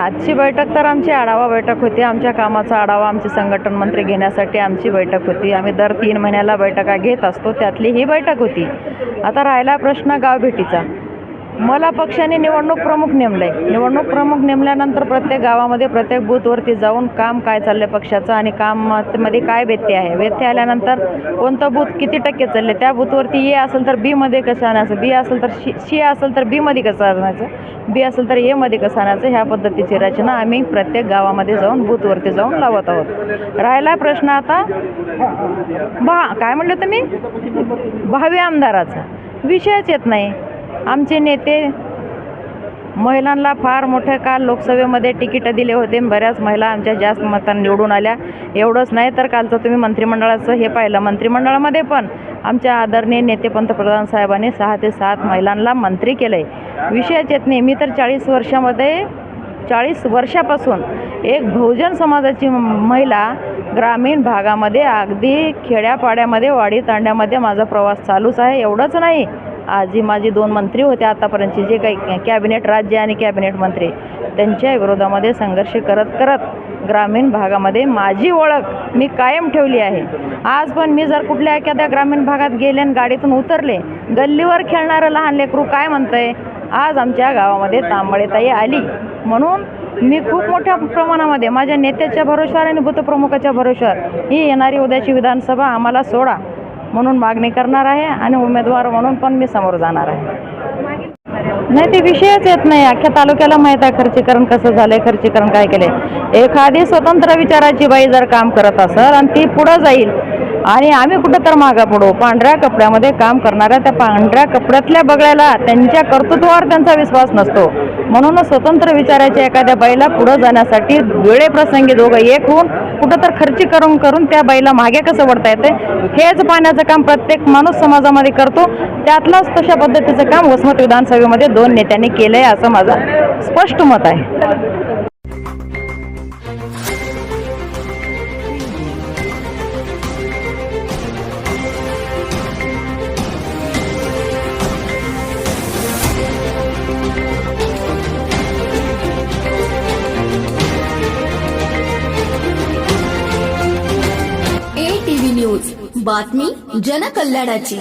आजची बैठक तर आमची आढावा बैठक होती. आमच्या कामाचा आढावा आमचे संघटन मंत्री घेण्यासाठी आमची बैठक होती. आम्ही दर तीन महिन्याला बैठका घेत असतो. त्यातली ही बैठक होती. आता राहिला प्रश्न गावभेटीचा मला पक्षाने निवडणूक प्रमुख नेमलं आहे निवडणूक प्रमुख नेमल्यानंतर प्रत्येक गावामध्ये प्रत्येक बूथवरती जाऊन काम काय चाललं आहे पक्षाचं आणि कामामध्ये काय व्यत्यय आहे? व्यत्यय आल्यानंतर कोणतं बूथ किती टक्के चालले त्या बूथवरती ए असेल तर बीमध्ये कसं आणायचं? बी असेल तर शी शी असेल तर बीमध्ये कसं आणायचं? बी असेल तर एमध्ये कसं आणायचं? ह्या पद्धतीची रचना आम्ही प्रत्येक गावामध्ये जाऊन बूथवरती जाऊन लावत आहोत. राहिला प्रश्न आता बा काय म्हणलं तुम्ही? भावी आमदाराचा. विषयच येत नाही. आमचे नेते महिलांना फार मोठे काल लोकसभेमध्ये तिकीटं दिले होते. बऱ्याच महिला आमच्या जास्त मतांनी निवडून आल्या. एवढंच नाही तर कालचं तुम्ही मंत्रिमंडळाचं हे पाहिलं. मंत्रिमंडळामध्ये पण आमच्या आदरणीय नेते पंतप्रधान साहेबांनी सहा ते सात महिलांना मंत्री केलं आहे विषयच येत नाही. मी तर चाळीस वर्षामध्ये चाळीस वर्षापासून एक बहुजन समाजाची महिला ग्रामीण भागामध्ये अगदी खेड्यापाड्यामध्ये वाडी तांड्यामध्ये माझा प्रवास चालूच आहे. एवढंच नाही. आजी माझी दोन मंत्री होते. आतापर्यंतचे जे काही कॅबिनेट राज्य आणि कॅबिनेट मंत्री त्यांच्या विरोधामध्ये संघर्ष करत करत ग्रामीण भागामध्ये माझी ओळख मी कायम ठेवली आहे. आज पण मी जर कुठल्या एखाद्या ग्रामीण भागात गेले आणि गाडीतून उतरले गल्लीवर खेळणारं लहान लेकरू काय म्हणतंय? आज आमच्या गावामध्ये तांबळेताई आली. म्हणून मी खूप मोठ्या प्रमाणामध्ये माझ्या नेत्याच्या भरोश्यावर आणि बुथप्रमुखाच्या भरोश्यावर ही येणारी उद्याची विधानसभा आम्हाला सोडा. म्हणून मागणी करणार आहे आणि उमेदवार म्हणून पण मी समोर जाणार आहे. नाही ते विषयच येत नाही. अख्ख्या तालुक्याला माहीत आहे खर्चीकरण कसं झालंय खर्चीकरण काय केलंय. एखादी स्वतंत्र विचाराची बाई जर काम करत असेल आणि ती पुढं जाईल आणि आम्ही कुठं तर मागा पडू? पांढऱ्या कपड्यामध्ये काम करणाऱ्या त्या पांढऱ्या कपड्यातल्या बगळ्याला त्यांच्या कर्तृत्वावर त्यांचा विश्वास नसतो. म्हणूनच स्वतंत्र विचाराच्या एखाद्या बाईला पुढं जाण्यासाठी वेळेप्रसंगी दोघं एक होऊन कुठं तर खर्ची करून करून त्या बाईला मागे कसं वडता येते हेच पाहण्याचं काम प्रत्येक माणूस समाजामध्ये करतो. त्यातलाच तशा पद्धतीचं काम वसमत विधानसभेमध्ये दोन नेत्यांनी केलं आहे असं माझं स्पष्ट मत आहे. बातमी जनकल्याणाची.